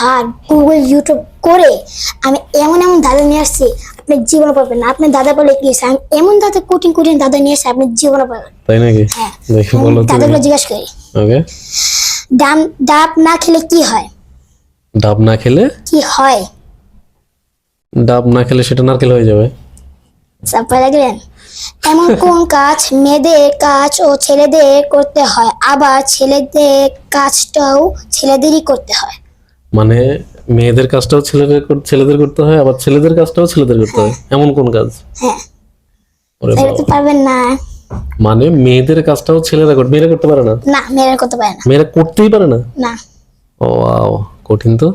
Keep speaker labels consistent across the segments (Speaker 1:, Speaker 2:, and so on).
Speaker 1: Sir Google YouTube করে আমি এমন এমন দাদা নিয়ে আসছি আপনি জীবনে পাবেন না। আপনার দাদা বলে কি? আমি এমন দাদা কঠিন কঠিন দাদা নিয়ে আসছি আপনি জীবনে পাবেন
Speaker 2: তাই নাকি?
Speaker 1: হ্যাঁ। দাদাগুলো জিজ্ঞাসা করি।
Speaker 2: ওকে।
Speaker 1: ডাব ডাব না খেলে কি হয়?
Speaker 2: ডাব না খেলে?
Speaker 1: কি হয়?
Speaker 2: ডাব না খেলে সেটা নারকেল হয়ে যাবে।
Speaker 1: স্যার পরে গেলেন এমন কোন কাজ মেয়েদের কাজ ও ছেলেদের করতে হয়? আবার ছেলেদের কাজটাও ছেলেদেরই করতে হয়।
Speaker 2: মানে মেয়েদের কাজটাও ছেলেদের ছেলেদের করতে হয় আবার ছেলেদের কাজটাও ছেলেদের করতে হয়। এমন কোন কাজ?
Speaker 1: হ্যাঁ। পারবেন না।
Speaker 2: মানে মেয়েদের কাজটাও ছেলেরা করতে মেয়েরা করতে পারে না?
Speaker 1: না মেয়েরা করতে পারে না।
Speaker 2: মেয়েরা করতেই পারে না?
Speaker 1: না।
Speaker 2: ও ওয়াও কঠিন তো।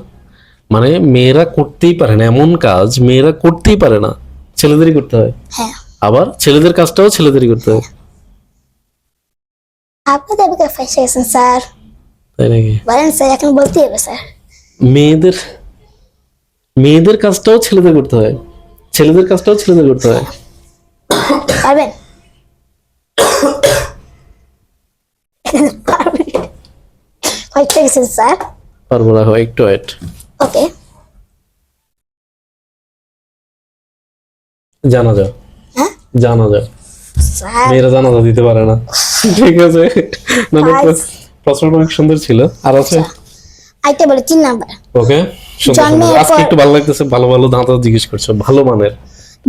Speaker 2: মানে মেয়েরা করতেই পারে না এমন কাজ মেয়েরা করতেই পারে না ছেলেদেরই করতে হয়।
Speaker 1: হ্যাঁ।
Speaker 2: আবার ছেলেদের কাজটাও ছেলেদেরই করতে হয়।
Speaker 1: আপনাদের বুকে ফাইসে গেছেন স্যার।
Speaker 2: তাই নাকি?
Speaker 1: বলেন স্যার এখন বলতে হবে স্যার।
Speaker 2: মেয়েদের মেয়েদের কাজটাও ছেলেদের করতে হয়। ছেলেদের কাজটাও ছেলেদের করতে হয়।
Speaker 1: পারবেন? ফাইসে গেছেন স্যার
Speaker 2: পারব রাখো একটু ওয়েট
Speaker 1: ওকে
Speaker 2: জানা যাও
Speaker 1: হ্যাঁ?
Speaker 2: জানা যাও মেয়েরা জানাজা দিতে পারে না। ঠিক আছে। না না, প্রশ্নটা অনেক সুন্দর ছিল। আর আছে?
Speaker 1: আইতে বলে তিন নাম্বার।
Speaker 2: ওকে সুন্দর। আজকে একটু ভালো লাগতেছে ভালো ভালো দাঁতা জিজ্ঞেস করছ ভালো মানের।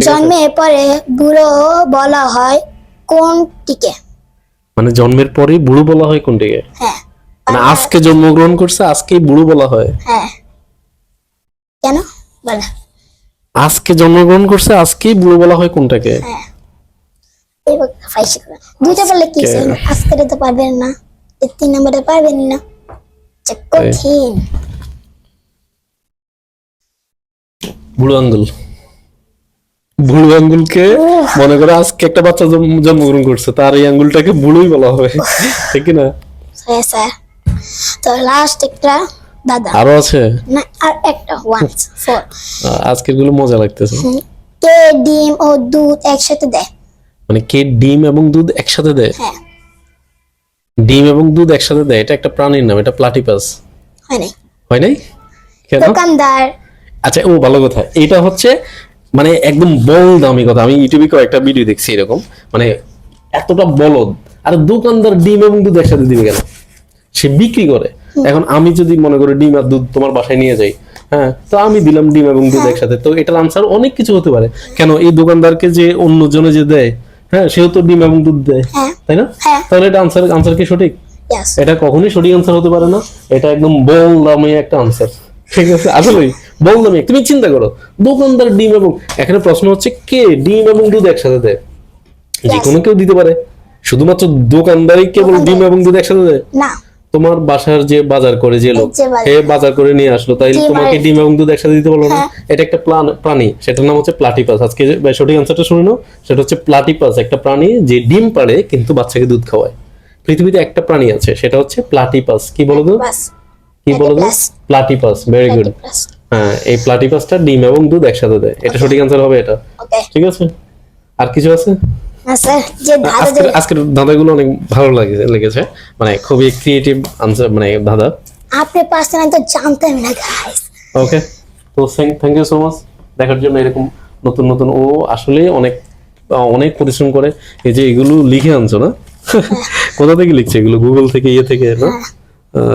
Speaker 1: জন্মের পরে বুড়ো বলা হয় কোনটিকে?
Speaker 2: মানে জন্মের পরেই বুড়ো বলা হয় কোনটিকে?
Speaker 1: হ্যাঁ।
Speaker 2: মানে আজকে জন্মগ্রহণ করছে আজকেই বুড়ো বলা হয়।
Speaker 1: হ্যাঁ। কেন? বলে।
Speaker 2: আজকে জন্মগ্রহণ করছে আজকেই বুড়ো বলা হয় কোনটাকে?
Speaker 1: হ্যাঁ। দুইটা বললে কি? আজকে তো পারবেন না। এই তিন নম্বরে পারবেন না। যে কঠিন
Speaker 2: বুড়ো আঙ্গুল। বুড়ো আঙ্গুলকে মনে করে আজকে একটা বাচ্চা জন্মগ্রহণ করছে তার এই আঙ্গুলটাকে বুড়োই বলা হবে ঠিক কি না
Speaker 1: হ্যাঁ তো লাস্ট একটা দাদা।
Speaker 2: আরও আছে?
Speaker 1: না আর একটা ওয়ান ফোর
Speaker 2: আজকেরগুলো মজা লাগতেছে।
Speaker 1: কে ডিম ও দুধ একসাথে দেয়?
Speaker 2: মানে কে ডিম এবং দুধ একসাথে দেয়?
Speaker 1: হ্যাঁ।
Speaker 2: ডিম এবং দুধ একসাথে দেয় এটা একটা প্রাণীর নাম এটা প্লাটিপাস
Speaker 1: হয় নাই।
Speaker 2: হয় নাই? কেন?
Speaker 1: দোকানদার।
Speaker 2: আচ্ছা ও ভালো কথা। এটা হচ্ছে মানে একদম বল দামি কথা। আমি ইউটিউবে কয়েকটা ভিডিও দেখছি এরকম। মানে এতটা বলদ আর দোকানদার ডিম এবং দুধ একসাথে দিবে কেন? সে বিক্রি করে। এখন আমি যদি মনে করি ডিম আর দুধ তোমার বাসায় নিয়ে যাই হ্যাঁ তো আমি দিলাম ডিম এবং দুধ একসাথে। তো এটার আনসার অনেক কিছু হতে পারে। কেন? এই দোকানদারকে যে অন্য জনে যে দেয় হ্যাঁ সেও তো ডিম এবং দুধ দেয়
Speaker 1: হ্যাঁ।
Speaker 2: তাই না?
Speaker 1: হ্যাঁ।
Speaker 2: তাহলে এটা আনসার আনসার কি সঠিক? এটা কখনোই সঠিক আনসার হতে পারে না এটা একদম বল দামি একটা আনসার ঠিক আছে আসলেই বল দামি। তুমি চিন্তা করো দোকানদার ডিম এবং এখানে প্রশ্ন হচ্ছে কে ডিম এবং দুধ একসাথে দেয়? যে কোনো কেউ দিতে পারে শুধুমাত্র দোকানদারই কেবল ডিম এবং দুধ একসাথে দেয়?
Speaker 1: না।
Speaker 2: তোমার বাসার যে বাজার করে যে লোক সে বাজার করে নিয়ে আসলো তাই তোমাকে ডিম এবং দুধ একসাথে দিতে পারল না?
Speaker 1: হ্যাঁ।
Speaker 2: এটা একটা প্রাণী সেটার নাম হচ্ছে প্লাটিপাস। আজকে সঠিক আনসারটা শুনে নাও। সেটা হচ্ছে প্লাটিপাস একটা প্রাণী যে ডিম পাড়ে কিন্তু বাচ্চাকে দুধ খাওয়ায়। পৃথিবীতে একটা প্রাণী আছে সেটা হচ্ছে প্লাটিপাস। কি বলো তো? কি বলো তো? প্লাটিপাস। ভেরি গুড হ্যাঁ এই প্লাটিপাসটা ডিম এবং দুধ একসাথে দেয়। এটা সঠিক আনসার হবে এটা। ঠিক আছে? আর কিছু আছে? আজকের আজকের ধাঁধাগুলো অনেক ভালো লাগে লেগেছে। মানে খুবই ক্রিয়েটিভ আনসার মানে ধাঁধা।
Speaker 1: আপনি পারছেন আমি তো জানতাম না গাইস
Speaker 2: ওকে তো থ্যাংক ইউ সো মাচ দেখার জন্য এরকম নতুন নতুন ও আসলে অনেক অনেক পরিশ্রম করে এই যে এগুলো লিখে আনছো না? কোথা থেকে লিখছে এগুলো? গুগল থেকে ইয়ে থেকে না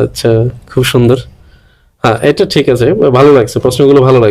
Speaker 2: আচ্ছা খুব সুন্দর। হ্যাঁ এটা ঠিক আছে ভালো লাগছে প্রশ্নগুলো ভালো লাগছে।